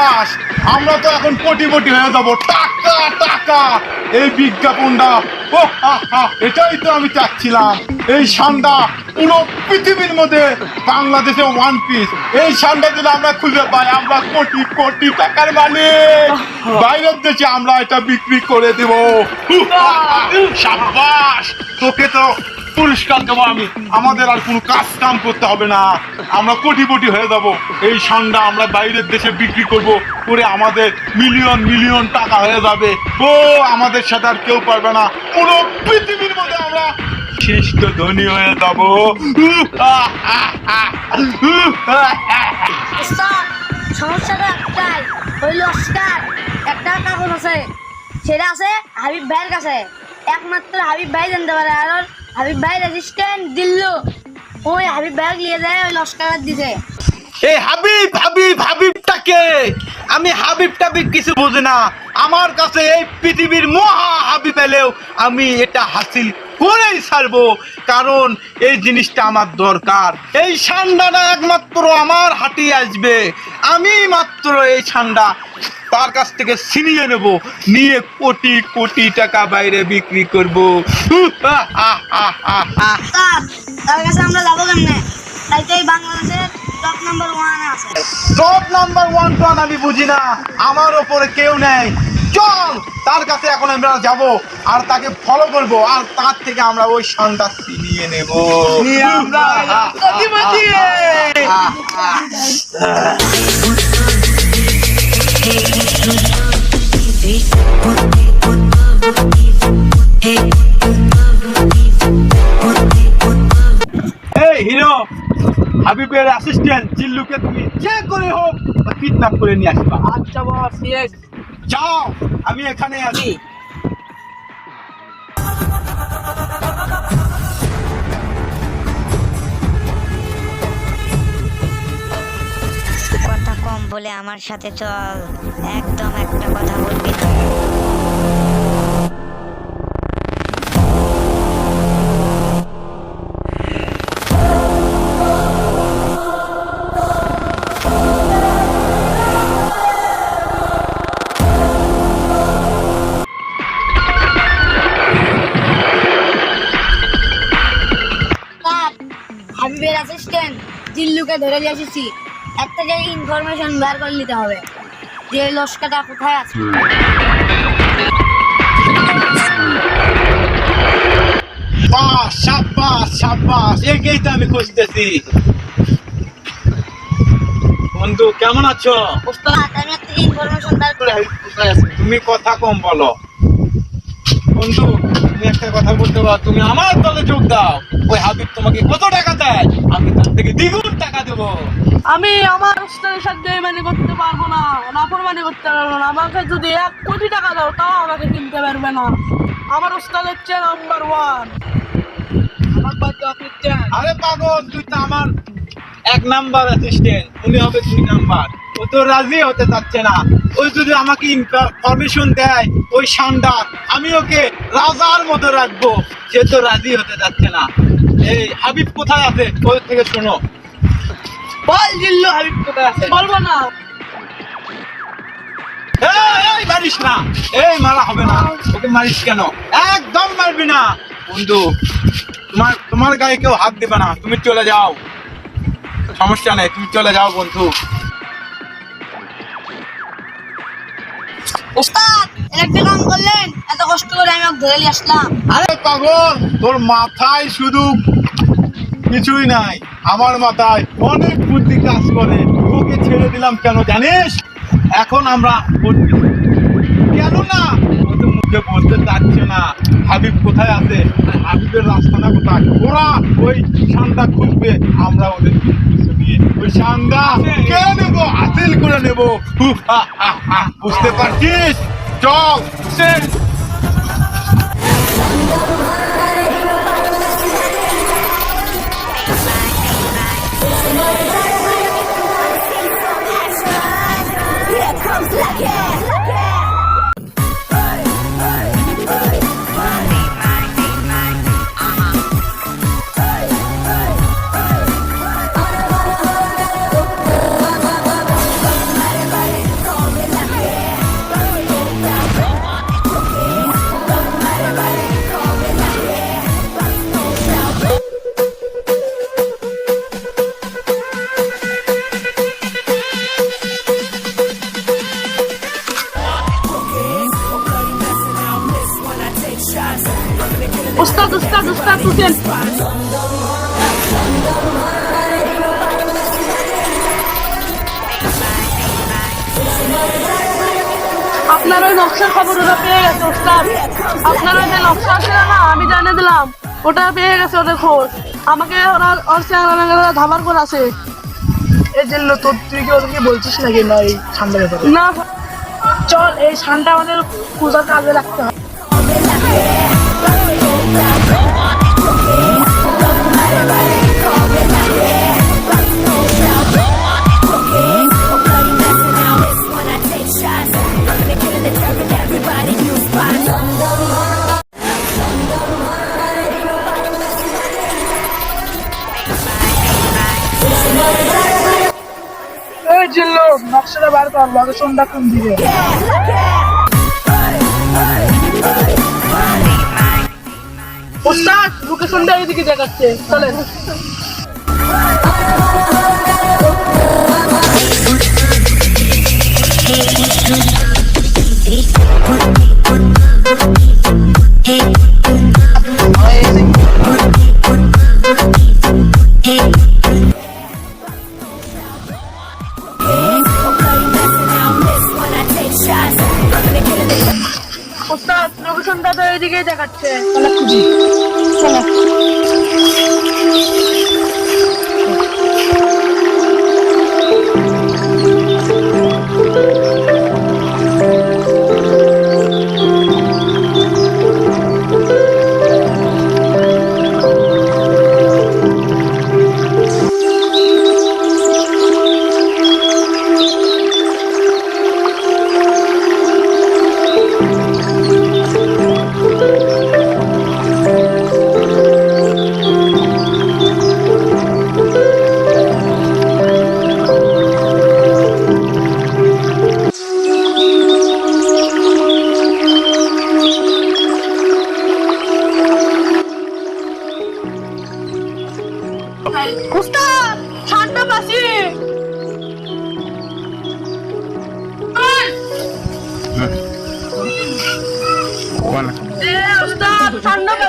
সাব্বাস আমরা তো এখন কোটিপতি হয়ে যাব টাকা টাকা এই বিজ্ঞাপনটা ও এটাই তো আমি চাচ্ছিলাম এই সান্ডা পুরো পৃথিবীর মধ্যে বাংলাদেশে ওয়ান পিস এই সান্ডা যদি আমরা খুঁজে পাই আমরা কোটি কোটি টাকার মালিক বাইরের দেশে আমরা এটা বিক্রি করে দেব সাব্বাস তোকে তো পুরস্কার দেবো আমি। আমাদের আর কোনো কাজ কাম করতে হবে না। আমরা কোটিপতি হয়ে যাব। এই সান্ডা আমরা বাইরের দেশে বিক্রি করব করে আমাদের মিলিয়ন মিলিয়ন টাকা হয়ে যাবে। ও, আমাদের সাথে আর কেউ পারবে না। পুরো পৃথিবীর মধ্যে আমরা শ্রেষ্ঠ ধনী হয়ে যাব। একটা কাগজ আছে। সেটা আছে হাবিব ভাইয়ের কাছে। একমাত্র হাবিব ভাই জানতে পারে। আর হাবিব ভাই রেজিস্ট্যান্ট দিল ওই হাবিব ভাই নিয়ে যায় ওই লস্কার দিছে এই হাবিব হাবিব হাবিবটাকে আমি হাবিব টাবিব কিছু বুঝি না। আমার কাছে এই পৃথিবীর মহা হাবিব এলেও আমি এটা হাসিল করেই ছাড়বো। কারণ এই জিনিসটা আমার দরকার। এই সান্ডাটা একমাত্র আমার হাঁটি আসবে। আমি মাত্র এই সান্ডা তার কাছ থেকে ছিনিয়ে নেব। নিয়ে কোটি কোটি টাকা বাইরে বিক্রি করব। উস্তাদ তার কাছে আমরা যাব কেমনে? তাই তো এই বাংলাদেশের টপ নাম্বার ওয়ান আছে। টপ নাম্বার ওয়ান টন আমি বুঝি না। আমার ওপরে কেউ নেই। চল! তার কাছে এখন আমরা যাব আর তাকে ফলো করব আর তার থেকে আমরা ওই শানটা ছিনিয়ে নেব। নিয়ে কোটিপতি। এই হিরো হাবিবের অ্যাসিস্ট্যান্ট জিল্লুকে তুমি যে করে হোক কিডন্যাপ করে নিয়ে আসবা। আচ্ছা বস ইয়েস যাও আমি এখানে আছি। কথা কম বলে আমার সাথে চল। একদম একটা কথা বলবি অ্যাসিস্ট্যান্ট জিল্লুকে ধরে নিয়ে এসেছি। একটা ইনফরমেশন বের করে নিতে হবে। যে লস্কাটা কোথায় আছে? বাস সাব্বাস সাব্বাস। একেই তো আমি খুঁজতেছি। বন্ধু কেমন আছো? তুমি কথা কম বলো। বন্ধু তুমি একটা কথা বলতে পারো তুমি আমার দলে যোগ দাও। ওই হাবিব তোমাকে কত টাকা দেয়? আমি তার থেকে দ্বিগুণ টাকা দেবো। আমি আমার উস্তাদের সাথে মানে করতে পারব না নাফরমানি করতে পারব না। আমাকে যদি এক কোটি টাকা দাও তাও আমাকে কিনতে পারবে না। আমার উস্তাদ হচ্ছে নাম্বার ওয়ান আরে পাগল তুই তো আমার এক নাম্বার অ্যাসিস্ট্যান্ট উনি হবে দুই নাম্বার। ও তো রাজি হতে চাচ্ছে না। ওই যদি আমাকে ইনফরমেশন দেয় ওই আমি ওকে রাজার মতো রাখব। সে তো রাজি হতে চাচ্ছে না। এই হাবিব কোথায় আছে? ওই থেকে শোনো। বল জিল্লু হাবিব কোথায় আছে? বলব না। এই মারিস না। এই মারা হবে না। ওকে মারিস কেন? একদম মারবি না। বন্ধু তোমার তোমার গায়ে কেউ হাত দিবে না। তুমি চলে যাও। সমস্যা নেই তুমি চলে যাও বন্ধু। করলেন? এত কষ্ট করে আমি আসলাম। আরে তোর মাথায় শুধু কিছুই নাই, আমার মাথায় অনেক বুদ্ধি কাজ করে। ওকে ছেড়ে দিলাম কেন জানিস? এখন আমরা কেন না মুখে বলতে চাচ্ছে না, হাবিব কোথায় আছে? হাবিবের রাস্তাটা কোথায়? ওরা ওই সান্দা খুঁজবে আমরা ওদের ওই সান্দা কে নেব? হাসিল করে নেব। বুঝতে পারছিস? চল। উঠেন আপনার ওই নকশার খবর ওরা পেয়ে গেছে ওস্তাদ। আপনার ওই যে নকশা আছে না আমি জানিয়ে দিলাম। ওটা পেয়ে গেছে ওদের খোঁজ। আমাকে ওরা ওর চ্যাংরা ধাবার করে আছে। এই জন্য তোর তুই কি ওদেরকে বলছিস নাকি না এই ঠান্ডা ব্যাপারে? না চল এই ঠান্ডা আমাদের পূজার কাজে লাগতে হবে। কর লোকেশনটা কোন দিকে? ওস্তাদ লোকেশনটা এইদিকে দেখাচ্ছে। চলেন।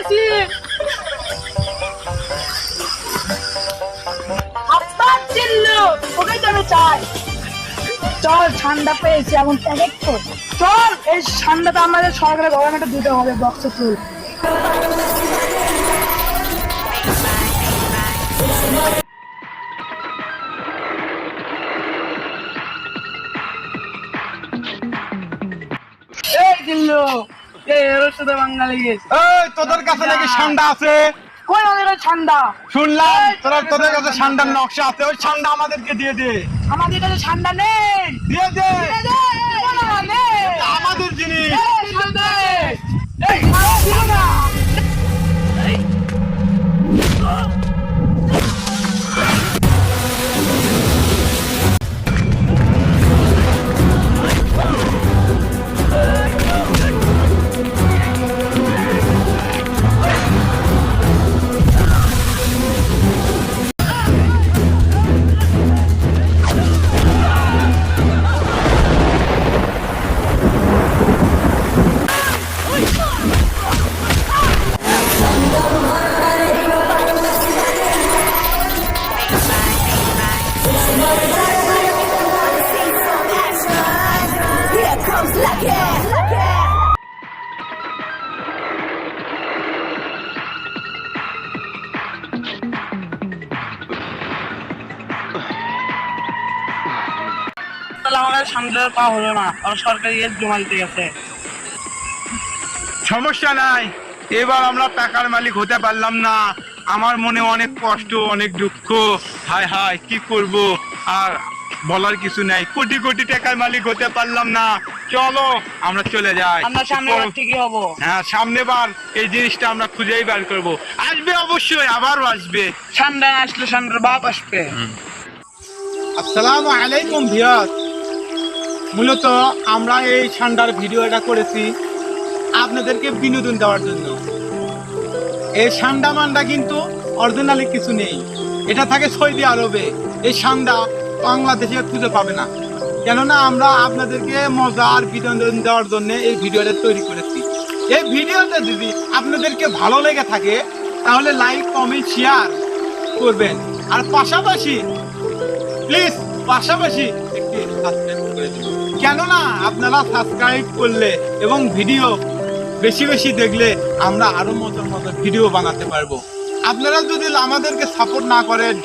পাশি আপনার চিল্ল ওকে আমি চাই। চল, ঠান্ডা পেয়েছি, এখন প্যাকেট তো। চল, এই ঠান্ডাটা আমাদের সরকারের গভর্নমেন্টে দিতে হবে বক্সে ফুল এই বাঙালি এই তোদের কাছে নাকি ঠান্ডা আছে কই আমাদের ঠান্ডা শুনলাম তোরা তোদের কাছে ঠান্ডার নকশা আছে ওই ঠান্ডা আমাদেরকে দিয়ে দে আমাদের কাছে ঠান্ডা নেই দিয়ে দে আমাদের জিনিস এই, না। আমাদের পা হলো না আর সরকারি ইয়ে জমা দিতে গেছে সমস্যা নাই এবার আমরা টাকার মালিক হতে পারলাম না। আমার মনে অনেক কষ্ট অনেক দুঃখ। হায় হায় কি করব? আর বলার কিছু নাই। কোটি কোটি টাকার মালিক হতে পারলাম না। চলো আমরা চলে যাই। আমরা সামনে বার ঠিকই হব। হ্যাঁ সামনে বার এই জিনিসটা আমরা খুঁজেই বার করব। আসবে অবশ্যই আবারও আসবে। ঠান্ডা আসলে ঠান্ডার বাপ আসবে। আসসালামু আলাইকুম ভিয়াস মূলত আমরা এই ঠান্ডার ভিডিওটা করেছি আপনাদেরকে বিনোদন দেওয়ার জন্য। এই ঠান্ডা মান্ডা কিন্তু অরিজিনালি কিছু নেই। এটা থাকে সৌদি আরবে। এই ঠান্ডা বাংলাদেশে খুঁজে পাবে না। কেননা আমরা আপনাদেরকে মজা আর বিনোদন দেওয়ার জন্য এই ভিডিওটা তৈরি করেছি। এই ভিডিওটা যদি আপনাদেরকে ভালো লেগে থাকে, তাহলে লাইক, কমেন্ট, শেয়ার করবেন। আর পাশাপাশি, প্লিজ, পাশাপাশি একটি সাবস্ক্রাইব কেননা আপনারা সাবস্ক্রাইব করলে এবং ভিডিও বেশি বেশি দেখলে আমরা আরও মতো মতো ভিডিও বানাতে পারব। আপনারা যদি আমাদেরকে সাপোর্ট না করেন,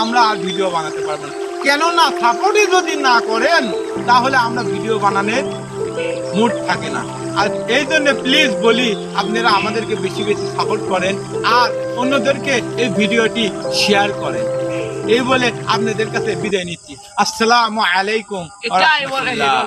আমরা আর ভিডিও বানাতে পারব না। কেননা সাপোর্টই যদি না করেন, তাহলে আমরা ভিডিও বানানোর মুড থাকে না। আর এই জন্য প্লিজ বলি, আপনারা আমাদেরকে বেশি বেশি সাপোর্ট করেন আর অন্যদেরকে এই ভিডিওটি শেয়ার করেন। এই বলে আপনাদের কাছে বিদায় নিচ্ছি। আসসালামু আলাইকুম